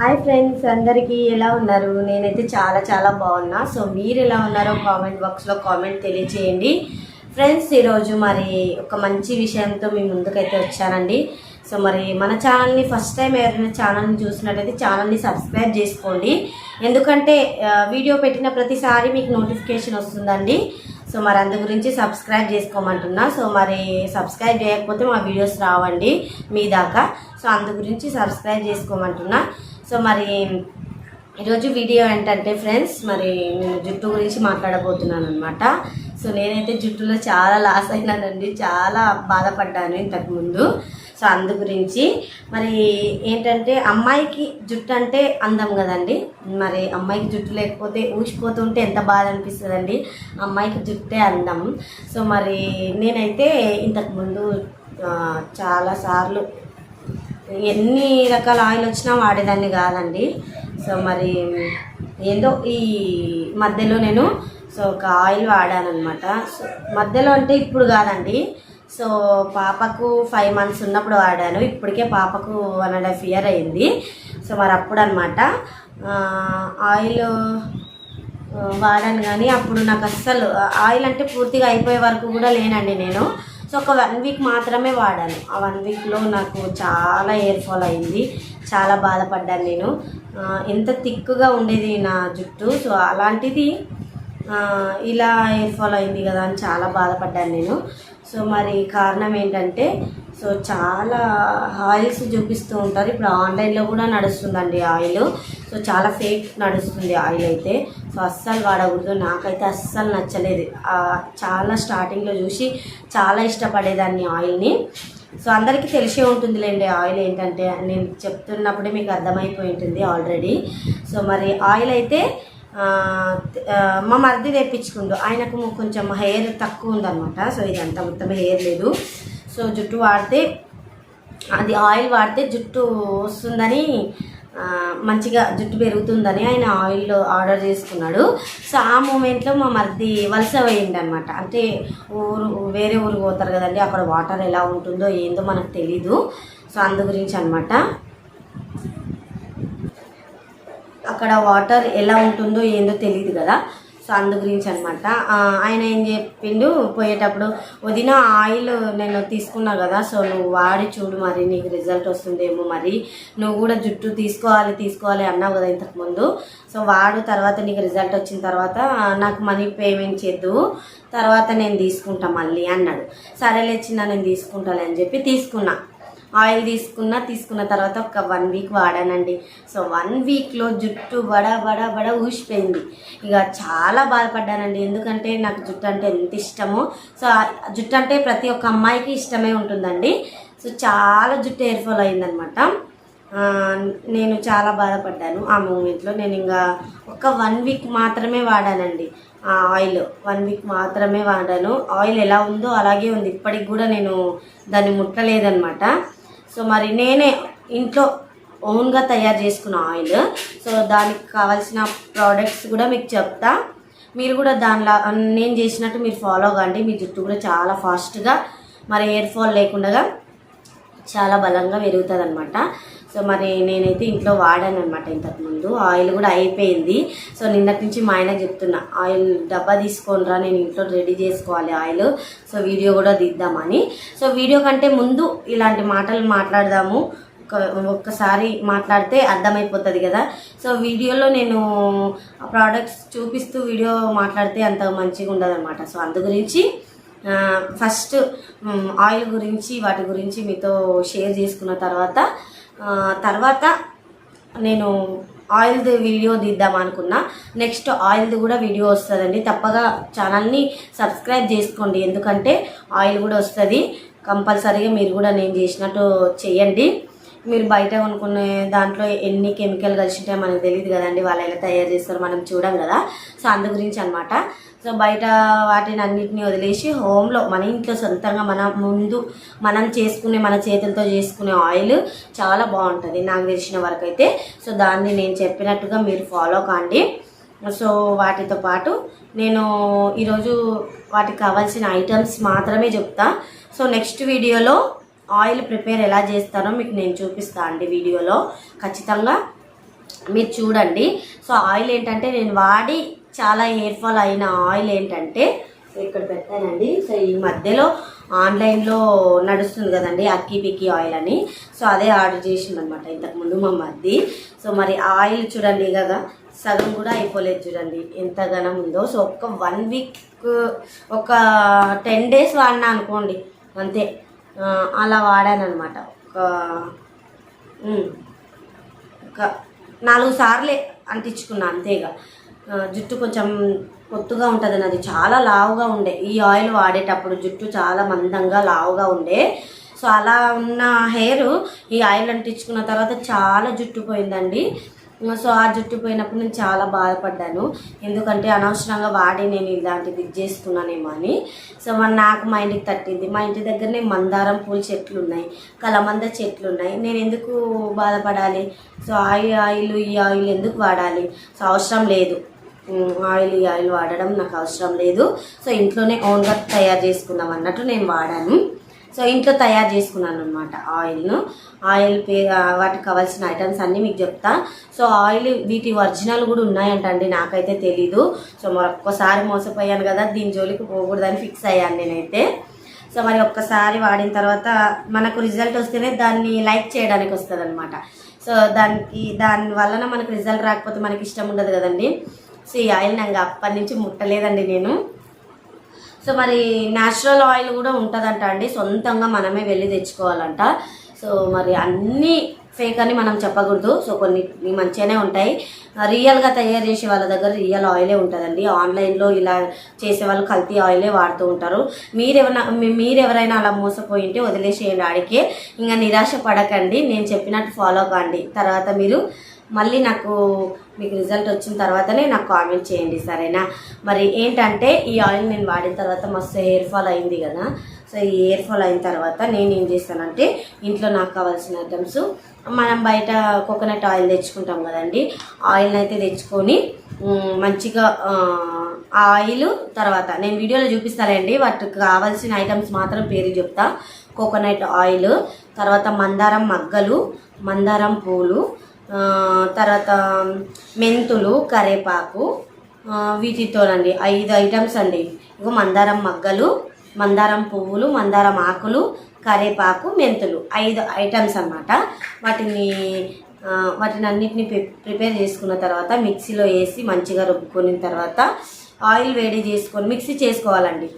Hi friends అందరికీ ఎలా ఉన్నారు? నేనైతే చాలా చాలా బాగున్నా. సో మీరు ఎలా ఉన్నారో కామెంట్ బాక్స్లో కామెంట్ తెలియచేయండి. ఫ్రెండ్స్ ఈరోజు మరి ఒక మంచి విషయంతో మీ ముందుకైతే వచ్చానండి. సో మరి మన ఛానల్ని ఫస్ట్ టైం ఎవరైనా ఛానల్ని చూసినట్టయితే ఛానల్ని సబ్స్క్రైబ్ చేసుకోండి. ఎందుకంటే వీడియో పెట్టిన ప్రతిసారి మీకు నోటిఫికేషన్ వస్తుందండి. సో మరి అందు గురించి సబ్స్క్రైబ్ చేసుకోమంటున్నా. సో మరి సబ్స్క్రైబ్ చేయకపోతే మా వీడియోస్ రావండి మీ దాకా. సో అందు గురించి సబ్స్క్రైబ్ చేసుకోమంటున్నా. సో మరి ఈరోజు వీడియో ఏంటంటే ఫ్రెండ్స్ మరి నేను జుట్టు గురించి మాట్లాడబోతున్నాను అనమాట సో నేనైతే జుట్టులో చాలా లాస్ అయినానండి చాలా బాధపడ్డాను ఇంతకుముందు. సో అందు గురించి మరి ఏంటంటే అమ్మాయికి జుట్టు అంటే అందం కదండి. మరి అమ్మాయికి జుట్టు లేకపోతే ఊసిపోతుంటే ఎంత బాధ అనిపిస్తుందండి. అమ్మాయికి జుట్టే అందం. సో మరి నేనైతే ఇంతకుముందు చాలాసార్లు ఎన్ని రకాల ఆయిల్ వచ్చినా వాడేదాన్ని కాదండి. సో మరి ఏందో ఈ మధ్యలో నేను సో ఒక ఆయిల్ వాడాను అనమాట సో మధ్యలో అంటే ఇప్పుడు కాదండి. సో పాపకు ఫైవ్ మంత్స్ ఉన్నప్పుడు వాడాను. ఇప్పటికే పాపకు వన్ అండ్ హాఫ్ ఇయర్ అయింది. సో మరి అప్పుడు అనమాట ఆయిల్ వాడాను కానీ అప్పుడు నాకు అస్సలు ఆయిల్ అంటే పూర్తిగా అయిపోయే వరకు కూడా లేనండి నేను. సో ఒక వన్ వీక్ మాత్రమే వాడాను. ఆ వన్ వీక్లో నాకు చాలా హెయిర్ ఫాల్ అయింది. చాలా బాధపడ్డాను నేను. ఎంత థిక్గా ఉండేది నా జుట్టు. సో అలాంటిది ఇలా హెయిర్ ఫాల్ అయింది కదా అని చాలా బాధపడ్డాను నేను. సో మరి కారణం ఏంటంటే సో చాలా ఆయిల్స్ చూపిస్తూ ఉంటారు. ఇప్పుడు ఆన్లైన్లో కూడా నడుస్తుందండి ఆయిల్. సో చాలా ఫేక్ నడుస్తుంది ఆయిల్ అయితే. సో అస్సలు వాడకూడదు. నాకైతే అస్సలు నచ్చలేదు. చాలా స్టార్టింగ్లో చూసి చాలా ఇష్టపడేదాన్ని ఆయిల్ని. సో అందరికీ తెలిసే ఉంటుందిలేండి ఆయిల్ ఏంటంటే. నేను చెప్తున్నప్పుడే మీకు అర్థమైపోయి ఉంటుంది ఆల్రెడీ. సో మరి ఆయిల్ అయితే మా మరిది తెప్పించుకుండు ఆయనకు కొంచెం హెయిర్ తక్కువ ఉందన్నమాట. సో ఇదంతా మొత్తం హెయిర్ లేదు. సో జుట్టు వాడితే అది ఆయిల్ వాడితే జుట్టు వస్తుందని మంచిగా జుట్టు పెరుగుతుందని ఆయన ఆయిల్ ఆర్డర్ చేసుకున్నాడు. సో ఆ మూమెంట్లో మా మరిది వలస పోయింది అనమాట అంటే ఊరు వేరే ఊరు పోతారు కదండి అక్కడ వాటర్ ఎలా ఉంటుందో ఏందో మనకు తెలీదు. సో అందు గురించి అనమాట అక్కడ వాటర్ ఎలా ఉంటుందో ఏందో తెలియదు కదా. సో అందు గురించి అనమాట ఆయన ఏం చెప్పిండు పోయేటప్పుడు వదిన ఆయిల్ నేను తీసుకున్నా కదా సో నువ్వు వాడి చూడు మరి నీకు రిజల్ట్ వస్తుందేమో మరి. నువ్వు కూడా జుట్టు తీసుకోవాలి తీసుకోవాలి అన్నావు కదా ఇంతకుముందు సో వాడు తర్వాత నీకు రిజల్ట్ వచ్చిన తర్వాత నాకు మనీ పేమెంట్ చేద్దు తర్వాత నేను తీసుకుంటా మళ్ళీ అన్నాడు. సరేలే చిన్న నేను తీసుకుంటాలే అని చెప్పి తీసుకున్నా. ఆయిల్ తీసుకున్న తీసుకున్న తర్వాత ఒక వన్ వీక్ వాడానండి. సో వన్ వీక్లో జుట్టు బడ బడ బడ ఊసిపోయింది. ఇక చాలా బాధపడ్డానండి. ఎందుకంటే నాకు జుట్టు అంటే ఎంత ఇష్టమో సో జుట్టు అంటే ప్రతి ఒక్క అమ్మాయికి ఇష్టమే ఉంటుందండి. సో చాలా జుట్టు హెయిర్ ఫాల్ అయిందనమాట. నేను చాలా బాధపడ్డాను ఆ మూమెంట్లో. నేను ఇంకా ఒక వన్ వీక్ మాత్రమే వాడానండి ఆ ఆయిల్. వన్ వీక్ మాత్రమే వాడాను. ఆయిల్ ఎలా ఉందో అలాగే ఉంది. ఇప్పటికి కూడా నేను దాన్ని ముట్టలేదనమాట. సో మరి నేనే ఇంట్లో ఓన్గా తయారు చేసుకున్న ఆయిల్. సో దానికి కావాల్సిన ప్రోడక్ట్స్ కూడా మీకు చెప్తా. మీరు కూడా దానిలా నేను చేసినట్టు మీరు ఫాలో కాండి. మీ జుట్టు కూడా చాలా ఫాస్ట్గా మరి హెయిర్ ఫాల్ లేకుండా చాలా బలంగా పెరుగుతుంది అనమాట సో మరి నేనైతే ఇంట్లో వాడాను అనమాట ఇంతకుముందు. ఆయిల్ కూడా అయిపోయింది. సో నిన్నటి నుంచి మా ఆయన చెప్తున్నా ఆయిల్ డబ్బా తీసుకోనరా నేను ఇంట్లో రెడీ చేసుకోవాలి ఆయిల్. సో వీడియో కూడా తీద్దామని సో వీడియో కంటే ముందు ఇలాంటి మాటలు మాట్లాడదాము. ఒక- ఒక్కసారి మాట్లాడితే అర్థమైపోతుంది కదా. సో వీడియోలో నేను ప్రోడక్ట్స్ చూపిస్తూ వీడియో మాట్లాడితే అంత మంచిగా ఉండదన్నమాట. సో అందు గురించి ఫస్ట్ ఆయిల్ గురించి వాటి గురించి మీతో షేర్ చేసుకున్న తర్వాత తర్వాత నేను ఆయిల్ది వీడియో తీద్దాం అనుకున్నా. నెక్స్ట్ ఆయిల్ది కూడా వీడియో వస్తుందండి. తప్పగా ఛానల్ని సబ్స్క్రైబ్ చేసుకోండి. ఎందుకంటే ఆయిల్ కూడా వస్తుంది. కంపల్సరీగా మీరు కూడా నేను చేసినట్టు చేయండి. మీరు బయట కొనుక్కునే దాంట్లో ఎన్ని కెమికల్ కలిసి ఉంటాయో మనకు తెలియదు కదండి. వాళ్ళు ఎలా తయారు చేస్తారో మనం చూడం కదా. సో అందు గురించి అనమాట సో బయట వాటిని అన్నిటిని వదిలేసి హోమ్లో మన ఇంట్లో సొంతంగా మన ముందు మనం చేసుకునే మన చేతులతో చేసుకునే ఆయిల్ చాలా బాగుంటుంది నాకు తెలిసిన వరకు అయితే. సో దాన్ని నేను చెప్పినట్టుగా మీరు ఫాలో కాండి. సో వాటితో పాటు నేను ఈరోజు వాటికి కావాల్సిన ఐటమ్స్ మాత్రమే చెప్తా. సో నెక్స్ట్ వీడియోలో ఆయిల్ ప్రిపేర్ ఎలా చేస్తారో మీకు నేను చూపిస్తాను అండి వీడియోలో. ఖచ్చితంగా మీరు చూడండి. సో ఆయిల్ ఏంటంటే నేను వాడి చాలా హెయిర్ ఫాల్ అయిన ఆయిల్ ఏంటంటే ఇక్కడ పెట్టానండి. సో ఈ మధ్యలో ఆన్లైన్లో నడుస్తుంది కదండి అక్కి పిక్కి ఆయిల్ అని. సో అదే ఆర్డర్ చేసింది అనమాట ఇంతకుముందు మా మధ్య సో మరి ఆయిల్ చూడండి కదా సగం కూడా అయిపోలేదు చూడండి ఎంత ఉందో. సో ఒక్క వన్ వీక్ ఒక టెన్ డేస్ వాడినా అనుకోండి అంతే. అలా వాడాను అనమాట ఒక ఒక నాలుగు సార్లే అంటించుకున్నా అంతేగా. జుట్టు కొంచెం కొత్తగా ఉంటుంది అది చాలా లావుగా ఉండే. ఈ ఆయిల్ వాడేటప్పుడు జుట్టు చాలా మందంగా లావుగా ఉండే. సో అలా ఉన్న హెయిర్ ఈ ఆయిల్ అంటించుకున్న తర్వాత చాలా జుట్టు పోయిందండి. సో ఆ జుట్టు పోయినప్పుడు నేను చాలా బాధపడ్డాను. ఎందుకంటే అనవసరంగా వాడి నేను ఇలాంటిది ఇది చేసుకున్నానేమో అని. సో మరి నాకు మా ఇంటికి తట్టింది. మా ఇంటి దగ్గరనే మందారం పూల చెట్లు ఉన్నాయి. కలమంద చెట్లు ఉన్నాయి. నేను ఎందుకు బాధపడాలి? సో ఆయిల్ ఆయిల్ ఈ ఆయిల్ ఎందుకు వాడాలి? సో అవసరం లేదు. ఆయిల్ ఈ ఆయిల్ వాడడం నాకు అవసరం లేదు. సో ఇంట్లోనే ఓన్గా తయారు చేసుకుందాం అన్నట్టు నేను వాడాను. సో ఇంట్లో తయారు చేసుకున్నాను అనమాట ఆయిల్ను. ఆయిల్ పే వాటికి కావాల్సిన ఐటమ్స్ అన్నీ మీకు చెప్తా. సో ఆయిల్ వీటి ఒరిజినల్ కూడా ఉన్నాయంటండి నాకైతే తెలీదు. సో మరొక్కసారి మోసపోయాను కదా దీని జోలికి పోకూడదని ఫిక్స్ అయ్యాను నేనైతే. సో మరి ఒక్కసారి వాడిన తర్వాత మనకు రిజల్ట్ వస్తేనే దాన్ని లైక్ చేయడానికి వస్తుంది అనమాట సో దానికి దాని వలన మనకు రిజల్ట్ రాకపోతే మనకి ఇష్టం ఉండదు కదండి. సో ఈ ఆయిల్ నాకు అప్పటి నుంచి ముట్టలేదండి నేను. సో మరి న్యాచురల్ ఆయిల్ కూడా ఉంటుందంట అండి. సొంతంగా మనమే వెళ్ళి తెచ్చుకోవాలంట. సో మరి అన్నీ ఫేక్ అని మనం చెప్పకూడదు. సో కొన్ని మంచిగానే ఉంటాయి. రియల్గా తయారు చేసే వాళ్ళ దగ్గర రియల్ ఆయిలే ఉంటుందండి. ఆన్లైన్లో ఇలా చేసే వాళ్ళు కల్తీ ఆయిలే వాడుతూ ఉంటారు. మీరెవరైనా మీరెవరైనా అలా మోసపోయి ఉంటే వదిలేసేయండి ఆడికే. ఇంకా నిరాశ పడకండి. నేను చెప్పినట్టు ఫాలో కాండి. తర్వాత మీరు మళ్ళీ నాకు మీకు రిజల్ట్ వచ్చిన తర్వాతనే నాకు కామెంట్ చేయండి సరేనా? మరి ఏంటంటే ఈ ఆయిల్ నేను వాడిన తర్వాత మస్తు హెయిర్ ఫాల్ అయింది కదా. సో ఈ హెయిర్ ఫాల్ అయిన తర్వాత నేను ఏం చేస్తానంటే ఇంట్లో నాకు కావాల్సిన ఐటమ్స్ మనం బయట కోకోనట్ ఆయిల్ తెచ్చుకుంటాం కదండి. ఆయిల్ అయితే తెచ్చుకొని మంచిగా ఆ, ఆయిల్ తర్వాత నేను వీడియోలో చూపిస్తానండి వాటికి కావాల్సిన ఐటమ్స్ మాత్రం పేరు చెప్తా. కోకోనట్ ఆయిల్ తర్వాత మందారం మగ్గలు మందారం పూలు తర్వాత మెంతులు కరేపాకు వీటితోనండి ఐదు ఐటమ్స్ అండి. ఇగో మందారం మగ్గలు మందారం పువ్వులు మందారం ఆకులు కరేపాకు మెంతులు ఐదు ఐటమ్స్ అన్నమాట. వాటిని వాటిని అన్నిటిని ప్రి- ప్రిపేర్ చేసుకున్న తర్వాత మిక్సీలో వేసి మంచిగా రుబ్బుకున్న తర్వాత ఆయిల్ వేడి చేసుకొని మిక్సీ చేసుకోవాలండి.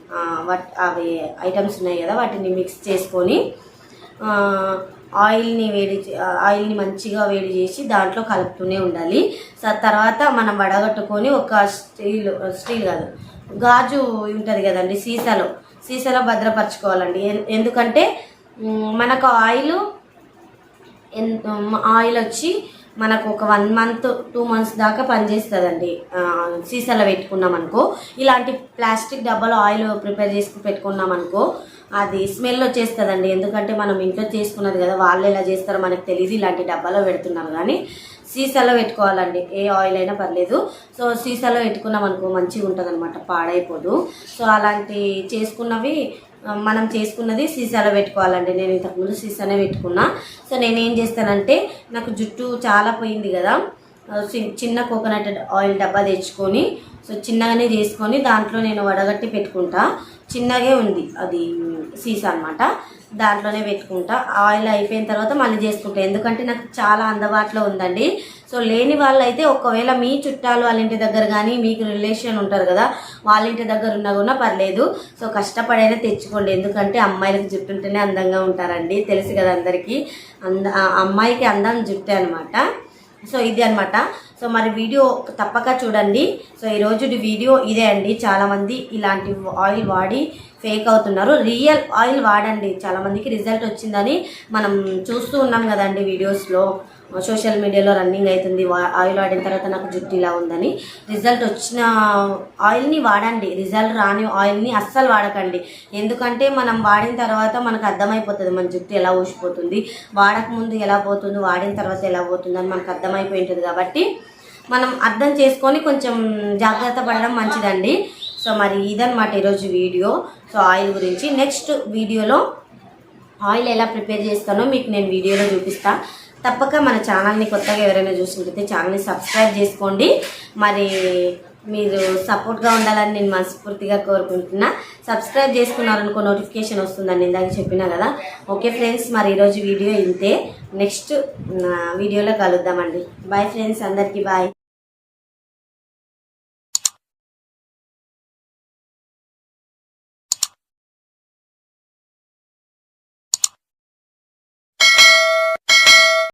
వాట్ అవి ఐటమ్స్ ఉన్నాయి కదా వాటిని మిక్స్ చేసుకొని ఆయిల్ని వేడి ఆయిల్ని మంచిగా వేడి చేసి దాంట్లో కలుపుతూనే ఉండాలి. తర్వాత మనం వడగట్టుకొని ఒక స్టీల్ స్టీల్ కాదు గాజు ఉంటుంది కదండి సీసాలో. సీసాలో భద్రపరచుకోవాలండి. ఎందుకంటే మనకు ఆయిల్ ఆయిల్ వచ్చి మనకు ఒక వన్ మంత్ టూ మంత్స్ దాకా పనిచేస్తుందండి. సీసాలో పెట్టుకున్నాం అనుకో ఇలాంటి ప్లాస్టిక్ డబ్బాలో ఆయిల్ ప్రిపేర్ చేసుకుని పెట్టుకున్నాం అనుకో అది స్మెల్ వచ్చేస్తుందండి. ఎందుకంటే మనం ఇంట్లో చేసుకున్నది కదా వాళ్ళు ఎలా చేస్తారో మనకు తెలియదు ఇలాంటి డబ్బాలో పెడుతున్నారు కానీ సీసాలో పెట్టుకోవాలండి. ఏ ఆయిల్ అయినా పర్లేదు. సో సీసాలో పెట్టుకున్నాం అనుకో మంచిగా ఉంటుంది అనమాట పాడైపోదు. సో అలాంటి చేసుకున్నవి మనం చేసుకున్నది సీసాలో పెట్టుకోవాలండి. నేను ఇంతకుముందు సీసానే పెట్టుకున్నా. సో నేను ఏం చేస్తానంటే నాకు జుట్టు చాలా పోయింది కదా చిన్న కోకోనట్ ఆయిల్ డబ్బా తెచ్చుకొని సో చిన్నగానే చేసుకొని దాంట్లో నేను వడగట్టి పెట్టుకుంటా. చిన్నగే ఉంది అది సీసా అనమాట దాంట్లోనే పెట్టుకుంటా. ఆయిల్ అయిపోయిన తర్వాత మళ్ళీ చేసుకుంటా. ఎందుకంటే నాకు చాలా అందుబాటులో ఉందండి. సో లేని వాళ్ళైతే ఒకవేళ మీ చుట్టాలు వాళ్ళ ఇంటి దగ్గర కానీ మీకు రిలేషన్ ఉంటారు కదా వాళ్ళ ఇంటి దగ్గర ఉన్నా కూడా పర్లేదు. సో కష్టపడైనా తెచ్చుకోండి. ఎందుకంటే అమ్మాయిలకు జుట్టు ఉంటేనే అందంగా ఉంటారండి. తెలుసు కదా అందరికీ. అంద అమ్మాయికి అందం జుట్టే అనమాట సో ఇది అన్నమాట. సో మరి వీడియో తప్పక చూడండి. సో ఈరోజు వీడియో ఇదే అండి. చాలామంది ఇలాంటి ఆయిల్ వాడి ఫేక్ అవుతున్నారు. రియల్ ఆయిల్ వాడండి. చాలామందికి రిజల్ట్ వచ్చిందని మనం చూస్తూ ఉన్నాం కదండి వీడియోస్లో. సోషల్ మీడియాలో రన్నింగ్ అవుతుంది. ఆయిల్ వాడిన తర్వాత నాకు జుట్టు ఇలా ఉందని. రిజల్ట్ వచ్చిన ఆయిల్ని వాడండి. రిజల్ట్ రాని ఆయిల్ని అస్సలు వాడకండి. ఎందుకంటే మనం వాడిన తర్వాత మనకు అర్థమైపోతుంది మన జుట్టు ఎలా ఊసిపోతుంది. వాడకముందు ఎలా పోతుంది వాడిన తర్వాత ఎలా పోతుంది అని మనకు అర్థమైపోయి ఉంటుంది కాబట్టి మనం అర్థం చేసుకొని కొంచెం జాగ్రత్త పడడం మంచిదండి. సో మరి ఇదనమాట ఈరోజు వీడియో. సో ఆయిల్ గురించి నెక్స్ట్ వీడియోలో ఆయిల్ ఎలా ప్రిపేర్ చేస్తానో మీకు నేను వీడియోలో చూపిస్తాను తప్పక మన ఛానల్ని కొత్తగా ఎవరైనా చూసినట్లయితే ఛానల్ని సబ్స్క్రైబ్ చేసుకోండి. మరి మీరు సపోర్ట్గా ఉండాలని నేను మనస్ఫూర్తిగా కోరుకుంటున్నా. సబ్స్క్రైబ్ చేసుకున్నారనుకో నోటిఫికేషన్ వస్తుందని ఇందాక చెప్పినా కదా. ఓకే ఫ్రెండ్స్ మరి ఈరోజు వీడియో ఇంతే. నెక్స్ట్ వీడియోలో కలుద్దామండి. బాయ్ ఫ్రెండ్స్ అందరికీ బాయ్